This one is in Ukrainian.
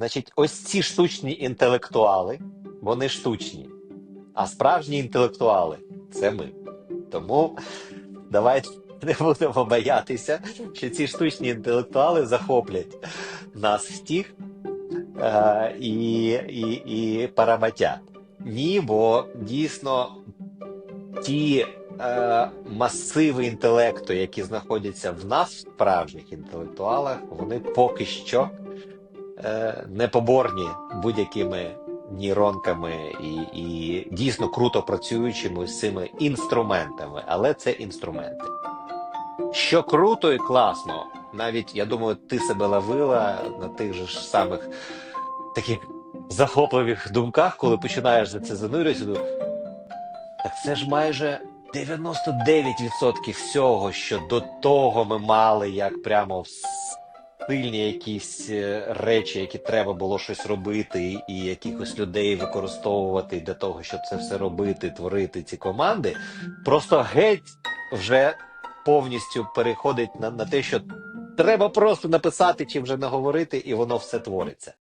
Значить, ось ці штучні інтелектуали, вони штучні. А справжні інтелектуали це ми. Тому давайте не будемо боятися, що ці штучні інтелектуали захоплять нас всіх е, і, і, і параматять. Ні, бо дійсно ті е, масиви інтелекту, які знаходяться в нас, в справжніх інтелектуалах, вони поки що е, не поборні будь-якими нейронками і, і дійсно круто працюючими з цими інструментами, але це інструменти. Що круто і класно, навіть я думаю, ти себе ловила на тих же ж самих таких захопливих думках, коли починаєш за це занурюватися. Так це ж майже 99% всього, що до того ми мали, як прямо сильні якісь е, речі, які треба було щось робити, і якихось людей використовувати для того, щоб це все робити, творити ці команди, просто геть вже повністю переходить на, на те, що треба просто написати чи вже наговорити, і воно все твориться.